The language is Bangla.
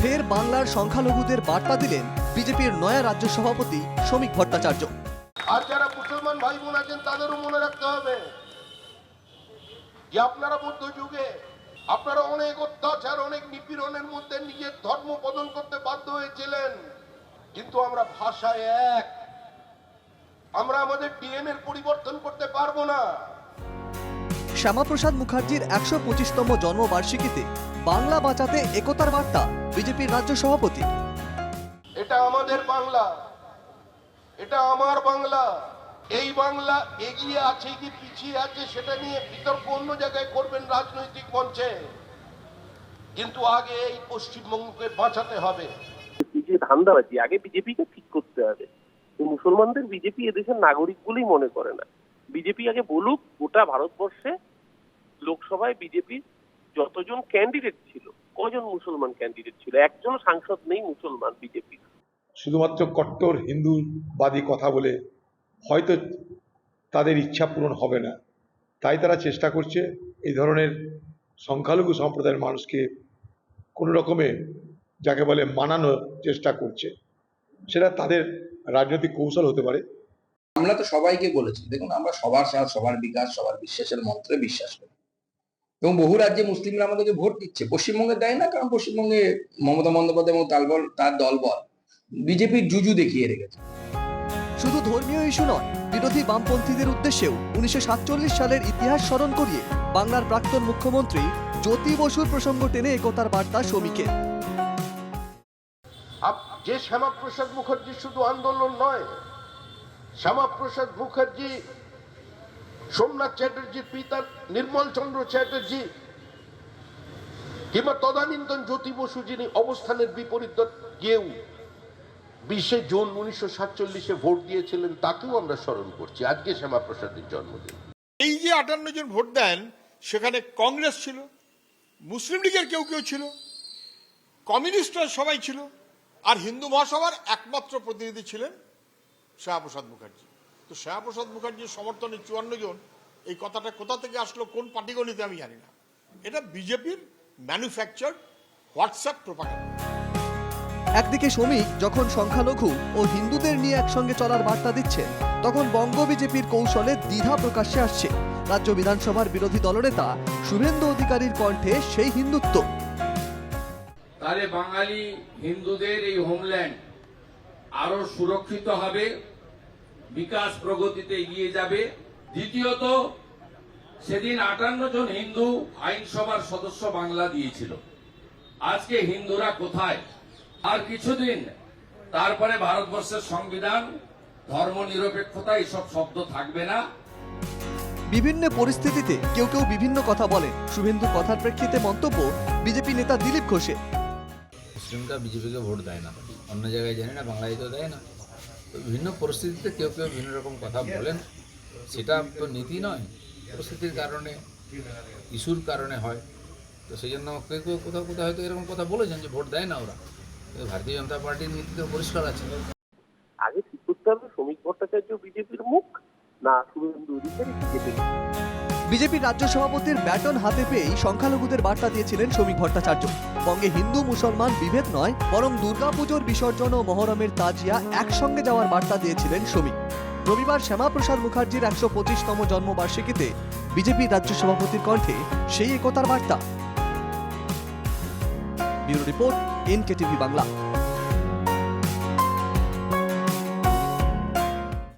ফের বাংলার সংখ্যালঘুদের বার্তা দিলেন বিজেপির নয়া রাজ্য সভাপতি শ্রমিক ভট্টাচার্য। আর যারা মুসলমান ভাই বোন আছেন, তাদেরও মনে রাখতে হবে যে আপনারা মধ্য যুগে আপনারা অনেক অত্যাচার, অনেক নিপীড়নের মধ্যে নিজের ধর্ম বদল করতে বাধ্য হয়েছিলেন। কিন্তু আমরা ভাষায় এক। আমরা আমাদের ডিএনএ পরিবর্তন করতে পারব না। শ্যামাপ্রসাদ মুখার্জির একশো পঁচিশতম জন্মবার্ষিকীতে বাংলা বাঁচাতে একতার বার্তা বিজেপির রাজ্য সভাপতি। এটা আমাদের বাংলা। এটা আমার বাংলা। এই বাংলা এগিয়ে আছে কি পিছিয়ে আছে সেটা নিয়ে বিতর্ক অন্য জায়গায় করবেন রাজনৈতিক মঞ্চে। কিন্তু আগে এই পশ্চিমবঙ্গকে বাঁচাতে হবে। যে ধান্দাবাজি আগে বিজেপিকে ঠিক করতে হবে। মুসলমানদের বিজেপি এদেশের নাগরিক বলেই মনে করে না। বিজেপি আগে বলুক গোটা ভারতবর্ষে লোকসভায় বিজেপির যতজন ক্যান্ডিডেট ছিল কজন মুসলমান ক্যান্ডিডেট ছিল? একজন সাংসদ নেই মুসলমান বিজেপি। শুধুমাত্র কট্টর হিন্দুবাদী কথা বলে হয়তো তাদের ইচ্ছা পূরণ হবে না। তাই তারা চেষ্টা করছে এই ধরনের সংখ্যালঘু সম্প্রদায়ের মানুষকে কোনো রকমে যাকে বলে মানানোর চেষ্টা করছে। সেটা তাদের রাজনৈতিক কৌশল হতে পারে। আমরা তো সবাইকে বলেছি দেখুন আমরা সবার সাথ সবার বিকাশ সবার বিশ্বাসের মন্ত্রে বিশ্বাস করি। এবং বহু রাজ্যে মুসলিমরা আমাদেরকে ভোট দিচ্ছে। পশ্চিমবঙ্গে দেয় না কারণ পশ্চিমবঙ্গে মমতা বন্দ্যোপাধ্যায় এবং তালবল তার দলবল বিজেপির জুজু দেখিয়ে রেখেছে। শুধু ধর্মীয় ইস্যু নয় বিরোধী বামপন্থীদের উদ্দেশ্যেও উনিশশো সাতচল্লিশ সালের ইতিহাস স্মরণ করিয়ে বাংলার প্রাক্তন মুখ্যমন্ত্রী জ্যোতি বসুর প্রসঙ্গ টেনে একতার বার্তা শ্রমিকের। আপ- যে শ্যামাপ্রসাদ মুখার্জি শুধু আন্দোলন নয় শ্যামাপ্রসাদ মুখার্জি সোমনাথ চ্যাটার্জির পিতা নির্মল চন্দ্র চ্যাটার্জি, কিংবা তদানীন্তন জ্যোতি বসু যিনি অবস্থানের বিপরীত গিয়েও বিশে জুন উনিশশো সাতচল্লিশে ভোট দিয়েছিলেন, তাকেও আমরা স্মরণ করছি। আজকে শ্যামাপ্রসাদের জন্মদিন। এই যে আটান্ন জন ভোট দেন, সেখানে কংগ্রেস ছিল, মুসলিম লীগের কেউ কেউ ছিল, কমিউনিস্টরা সবাই ছিল, আর হিন্দু মহাসভার একমাত্র প্রতিনিধি ছিলেন শ্যামাপ্রসাদ মুখার্জি। তো শ্যামাপ্রসাদ মুখার্জির সমর্থনে চুয়ান্ন জন এই কথাটা কোথা থেকে আসলো কোন পাটিগণিতে আমি জানি না। এটা বিজেপির ম্যানুফ্যাকচার হোয়াটসঅ্যাপ প্রোপাগান্ডা একদিকে শ্রমিক যখন সংখ্যালঘু ও হিন্দুদের নিয়ে একসঙ্গে চলার বার্তা দিচ্ছেন তখন বঙ্গ বিজেপির কৌশলে দ্বিধা প্রকাশ্যে আসছে। রাজ্য বিধানসভার বিরোধী দলনেতা শুভেন্দু অধিকারীর কণ্ঠে সেই হিন্দুত্ব। তাহলে বাঙালি হিন্দুদের এই হোমল্যান্ড আরও সুরক্ষিত হবে বিকাশ প্রগতিতে এগিয়ে যাবে। দ্বিতীয়ত সেদিন আটান্ন জন হিন্দু আইনসভার সদস্য বাংলা দিয়েছিল। আজকে হিন্দুরা কোথায়? আর কিছুদিন তারপরে ভারতবর্ষের সংবিধান ধর্মনিরপেক্ষতা এসব শব্দ থাকবে না। বিভিন্ন পরিস্থিতিতে কেউ কেউ বিভিন্ন কথা বলেন। শুভেন্দু কথার প্রেক্ষিতে মন্তব্য বিজেপি নেতা দিলীপ ঘোষের। মুসলিমরা বিজেপিকে ভোট দেয় না। অন্য জায়গায় জানি না বাংলায় তো দেয় না। তো বিভিন্ন পরিস্থিতিতে কেউ কেউ বিভিন্ন রকম কথা বলেন। সেটা তো নীতি নয়, পরিস্থিতির কারণে, ইস্যুর কারণে হয়। তো সেই জন্য কেউ কেউ কোথাও কোথাও হয়তো এরকম কথা বলেছেন যে ভোট দেয় না ওরা। ভারতীয় জনতা পার্টির নীতি তো পরিষ্কার আছে। আগে ঠিক করতে হবে? শ্রমিক ভট্টাচার্য বিজেপির মুখ? না বিজেপির রাজ্য সভাপতির ব্যাটন হাতে পেয়েই সংখ্যালঘুদের বার্তা দিয়েছিলেন শ্রমিক ভট্টাচার্য। বঙ্গে হিন্দু মুসলমান বিভেদ নয়, বরং দুর্গাপুজোর বিসর্জন ও মহরমের তাজিয়া একসঙ্গে যাওয়ার বার্তা দিয়েছিলেন শ্রমিক রবিবার শ্যামাপ্রসাদ মুখার্জির একশো পঁচিশতম জন্মবার্ষিকীতে বিজেপির রাজ্য সভাপতির কণ্ঠে সেই একতার বার্তা। Bureau report, NKTV Bangla.